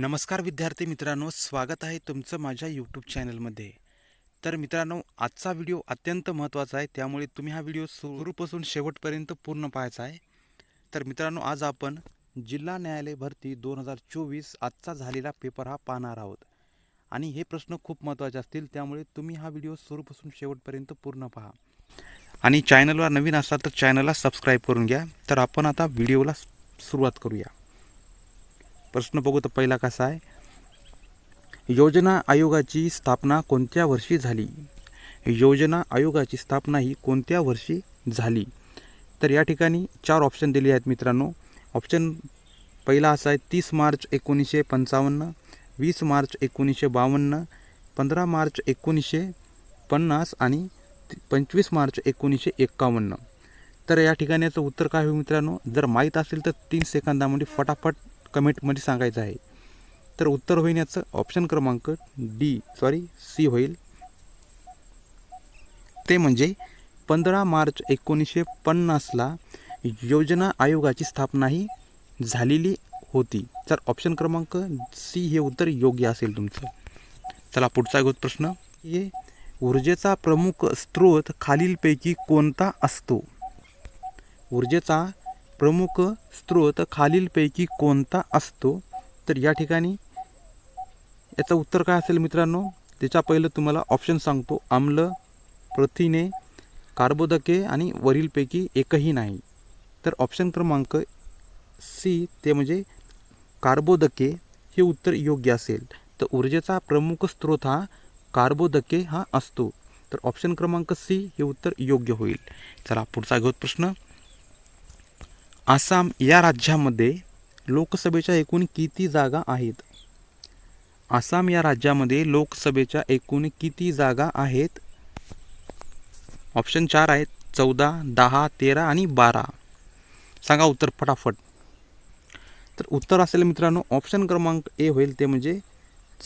नमस्कार विद्यार्थी मित्रांनो स्वागत आहे तुमचं माझ्या यूट्यूब चॅनलमध्ये तर मित्रांनो आजचा व्हिडिओ अत्यंत महत्त्वाचा आहे त्यामुळे तुम्ही हा व्हिडिओ सुरूपासून शेवटपर्यंत पूर्ण पाहायचा आहे. तर मित्रांनो आज आपण जिल्हा न्यायालय भरती दोन हजार चोवीस आजचा झालेला पेपर हा पाहणार आहोत. आणि हे प्रश्न खूप महत्त्वाचे असतील त्यामुळे तुम्ही हा व्हिडिओ सुरूपासून शेवटपर्यंत पूर्ण पहा. आणि चॅनलवर नवीन असाल तर चॅनलला सबस्क्राईब करून घ्या. तर आपण आता व्हिडिओला सुरुवात करूया. प्रश्न बघू तर पहिला कसा आहे? योजना आयोगाची स्थापना कोणत्या वर्षी झाली? योजना आयोगाची स्थापना ही कोणत्या वर्षी झाली? तर या ठिकाणी चार ऑप्शन दिले आहेत मित्रांनो. ऑप्शन पहिला असा आहे तीस मार्च एकोणीसशे पंचावन्न वीस मार्च एकोणीसशे बावन्न पंधरा मार्च एकोणीसशे पन्नास आणि पंचवीस मार्च एकोणीसशे एक्कावन्न. तर या ठिकाणी याचं उत्तर काय होईल मित्रांनो? जर माहीत असेल तर तीन सेकंदामध्ये फटाफट कमेंटमध्ये सांगायचं आहे. तर उत्तर होईल याचं ऑप्शन क्रमांक डी सॉरी सी होईल. ते म्हणजे पंधरा मार्च एकोणीसशे पन्नासला योजना आयोगाची स्थापनाही झालेली होती. तर ऑप्शन क्रमांक सी हे उत्तर योग्य असेल तुमचं. चला पुढचा एक प्रश्न. हे ऊर्जेचा प्रमुख स्रोत खालीलपैकी कोणता असतो? ऊर्जेचा प्रमुख स्रोत खालीलपैकी कोणता असतो? तर या ठिकाणी याचं उत्तर काय असेल मित्रांनो? त्याच्या पहिलं तुम्हाला ऑप्शन सांगतो. आम्ल प्रथिने कार्बोदके आणि वरीलपैकी एकही नाही. तर ऑप्शन क्रमांक सी ते म्हणजे कार्बोदके हे उत्तर योग्य असेल. तर ऊर्जेचा प्रमुख स्रोत हा कार्बोदके हा असतो. तर ऑप्शन क्रमांक सी हे उत्तर योग्य होईल. चला पुढचा घेऊत प्रश्न. आसाम या राज्यामध्ये लोकसभेच्या एकूण किती जागा आहेत? आसाम या राज्यामध्ये लोकसभेच्या एकूण किती जागा आहेत? ऑप्शन चार आहेत चौदा दहा तेरा आणि बारा. सांगा उत्तर फटाफट. तर उत्तर असेल मित्रांनो ऑप्शन क्रमांक ए होईल ते म्हणजे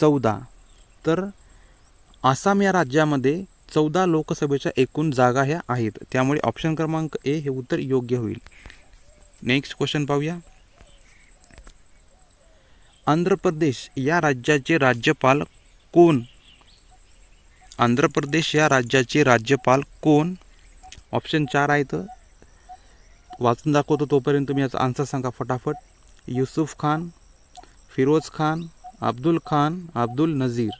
चौदा. तर आसाम या राज्यामध्ये चौदा लोकसभेच्या एकूण जागा ह्या आहेत. त्यामुळे ऑप्शन क्रमांक ए हे उत्तर योग्य होईल. नेक्स्ट क्वेश्चन पाहूया. आंध्र प्रदेश या राज्याचे राज्यपाल कोण? आंध्र प्रदेश या राज्याचे राज्यपाल कोण? ऑप्शन चार आहेत वाचून दाखवतो तोपर्यंत तुम्ही याचा आन्सर सांगा फटाफट. युसुफ खान फिरोज खान अब्दुल खान अब्दुल नझीर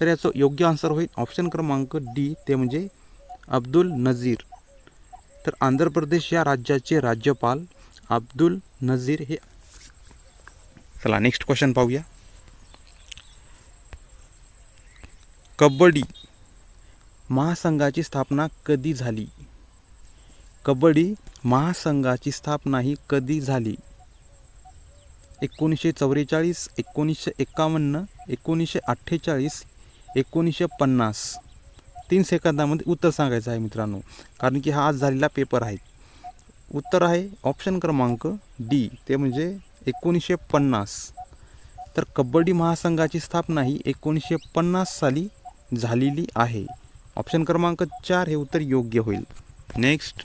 तर याचं योग्य आन्सर होईल. ऑप्शन क्रमांक डी ते म्हणजे अब्दुल नझीर तर आंध्र प्रदेश या राज्याचे राज्यपाल अब्दुल नझीर हे चला नेक्स्ट क्वेश्चन पाहूया. कबड्डी महासंघाची स्थापना कधी झाली? कबड्डी महासंघाची स्थापना ही कधी झाली? एकोणीसशे चौवेचाळीस एकोणीसशे एक्कावन्न एकोणीसशे अठ्ठेचाळीस एकोणीसशे पन्नास. तीन सेकंदामध्ये उत्तर सांगायचं आहे मित्रांनो. कारण की हा आज झालेला पेपर आहे. उत्तर आहे ऑप्शन क्रमांक डी ते म्हणजे एकोणीसशे पन्नास. तर कबड्डी महासंघाची स्थापना ही एकोणीसशे पन्नास साली झालेली आहे. ऑप्शन क्रमांक चार हे उत्तर योग्य होईल. नेक्स्ट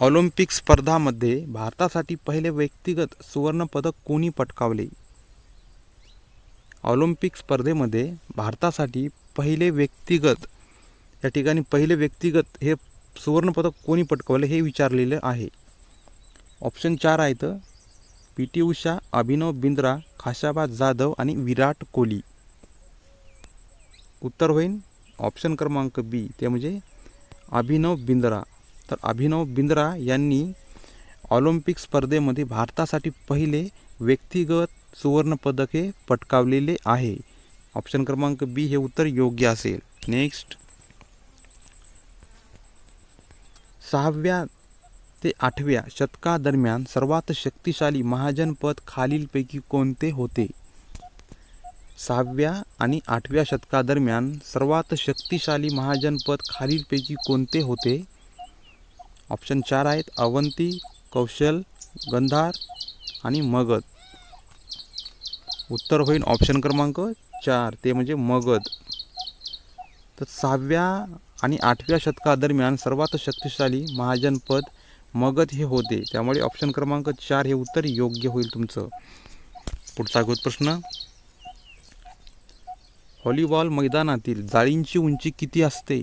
ऑलिम्पिक स्पर्धामध्ये भारतासाठी पहिले व्यक्तिगत सुवर्णपदक कोणी पटकावले? ऑलिम्पिक स्पर्धेमध्ये भारतासाठी पहिले व्यक्तिगत या ठिकाणी पहिले व्यक्तिगत हे सुवर्णपदक कोणी पटकावले हे विचारलेलं आहे. ऑप्शन चार आहेत पी टी उषा अभिनव बिंद्रा खाशाबा जाधव आणि विराट कोहली. उत्तर होईल ऑप्शन क्रमांक बी ते म्हणजे अभिनव बिंद्रा. तर अभिनव बिंद्रा यांनी ऑलिम्पिक स्पर्धेमध्ये भारतासाठी पहिले व्यक्तिगत सुवर्णपदक हे पटकावलेले आहे. ऑप्शन क्रमांक बी हे उत्तर योग्य असेल. नेक्स्ट सहाव्या ते आठव्या शतकादरम्यान सर्वात शक्तिशाली महाजनपद खालीलपैकी कोणते होते? सहाव्या आणि आठव्या शतकादरम्यान सर्वात शक्तिशाली महाजनपद खालीलपैकी कोणते होते? ऑप्शन चार आहेत अवंती कौशल गंधार आणि मगध. उत्तर होईल ऑप्शन क्रमांक चार ते म्हणजे मगध. तर सहाव्या आणि आठव्या शतकादरम्यान सर्वात शक्तिशाली महाजनपद मगध हे होते. त्यामुळे ऑप्शन क्रमांक चार हे उत्तर योग्य होईल तुमचं. पुढचा गोत प्रश्न. व्हॉलीबॉल मैदानातील जाळींची उंची किती असते?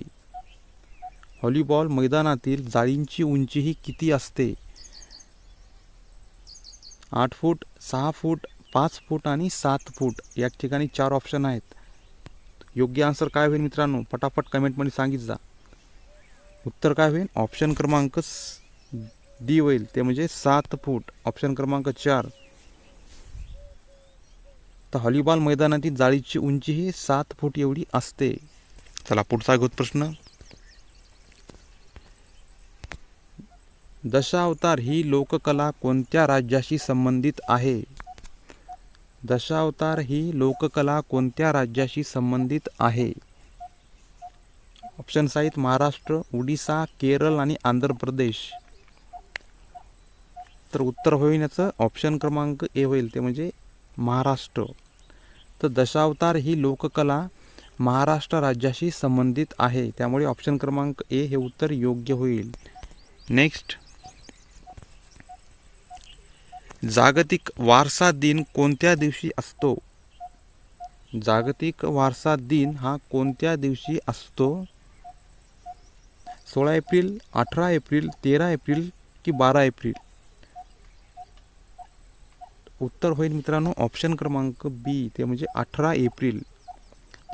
व्हॉलीबॉल मैदानातील जाळींची उंची ही किती असते? आठ फूट सहा फूट पाच फूट आणि सात फूट या ठिकाणी चार ऑप्शन आहेत. योग्य आन्सर काय होईल मित्रांनो? पटापट कमेंटमध्ये सांगित जा. उत्तर काय होईल? ऑप्शन क्रमांक डी होईल. ते म्हणजे सात फूट. ऑप्शन क्रमांक चार. तर हॉलीबॉल मैदानातील जाळीची उंची ही सात फूट एवढी असते. चला पुढचा गोत प्रश्न. दशावतार ही लोककला कोणत्या राज्याशी संबंधित आहे? दशावतार ही लोककला कोणत्या राज्याशी संबंधित आहे? ऑप्शन्स आहेत महाराष्ट्र उडिसा केरळ आणि आंध्र प्रदेश. तर उत्तर होईल याचं ऑप्शन क्रमांक ए होईल ते म्हणजे महाराष्ट्र. तर दशावतार ही लोककला महाराष्ट्र राज्याशी संबंधित आहे त्यामुळे ऑप्शन क्रमांक ए हे उत्तर योग्य होईल. नेक्स्ट जागतिक वारसा दिन कोणत्या दिवशी असतो? जागतिक वारसा दिन हा कोणत्या दिवशी असतो? सोळा एप्रिल अठरा एप्रिल तेरा एप्रिल की बारा एप्रिल? उत्तर होईल मित्रांनो ऑप्शन क्रमांक बी. ते म्हणजे अठरा एप्रिल.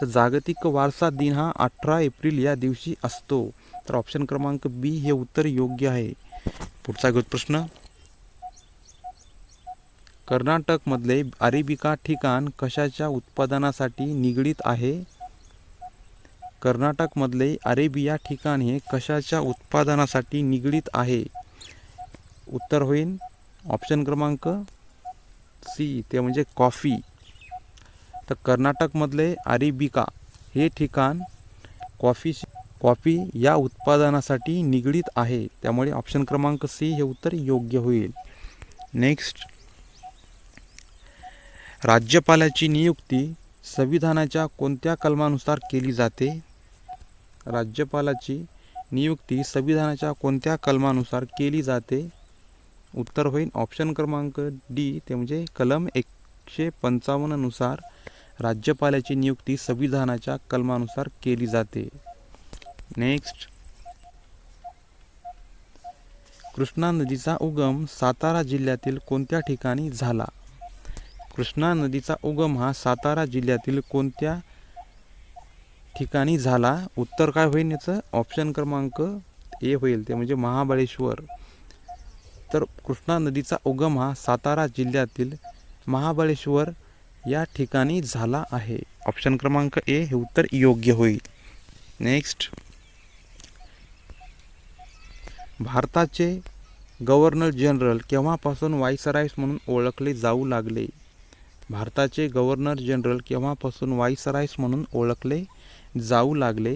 तर जागतिक वारसा दिन हा अठरा एप्रिल या दिवशी असतो. तर ऑप्शन क्रमांक बी हे उत्तर योग्य आहे. पुढचा गोत प्रश्न. कर्नाटकमधले अरेबिका ठिकाण कशाच्या उत्पादनासाठी निगडीत आहे? कर्नाटकमधले अरेबिया ठिकाण हे कशाच्या उत्पादनासाठी निगडीत आहे? उत्तर होईल ऑप्शन क्रमांक सी ते म्हणजे कॉफी. तर कर्नाटकमधले अरेबिका हे ठिकाण कॉफी कॉफी या उत्पादनासाठी निगडीत आहे. त्यामुळे ऑप्शन क्रमांक सी हे उत्तर योग्य होईल. नेक्स्ट राज्यपालाची नियुक्ती संविधानाच्या कोणत्या कलमानुसार केली जाते? राज्यपालाची नियुक्ती संविधानाच्या कोणत्या कलमानुसार केली जाते? उत्तर होईल ऑप्शन क्रमांक डी ते म्हणजे कलम एकशे पंचावन्ननुसार राज्यपालाची नियुक्ती संविधानाच्या कलमानुसार केली जाते. नेक्स्ट. कृष्णा नदीचा उगम सातारा जिल्ह्यातील कोणत्या ठिकाणी झाला? कृष्णा नदीचा उगम हा सातारा जिल्ह्यातील कोणत्या ठिकाणी झाला? उत्तर काय होईल याचं? ऑप्शन क्रमांक ए होईल ते म्हणजे महाबळेश्वर. तर कृष्णा नदीचा उगम हा सातारा जिल्ह्यातील महाबळेश्वर या ठिकाणी झाला आहे. ऑप्शन क्रमांक ए हे उत्तर योग्य होईल. नेक्स्ट भारताचे गव्हर्नर जनरल केव्हापासून व्हाईसरायस म्हणून ओळखले जाऊ लागले? भारताचे गव्हर्नर जनरल केव्हापासून वाईसरायस म्हणून ओळखले जाऊ लागले?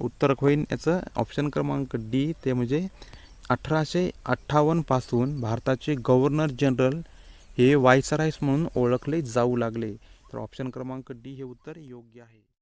उत्तर होईन याचं ऑप्शन क्रमांक डी ते म्हणजे अठराशे अठ्ठावन्नपासून भारताचे गव्हर्नर जनरल हे व्हाईसरायस म्हणून ओळखले जाऊ लागले. तर ऑप्शन क्रमांक डी हे उत्तर योग्य आहे.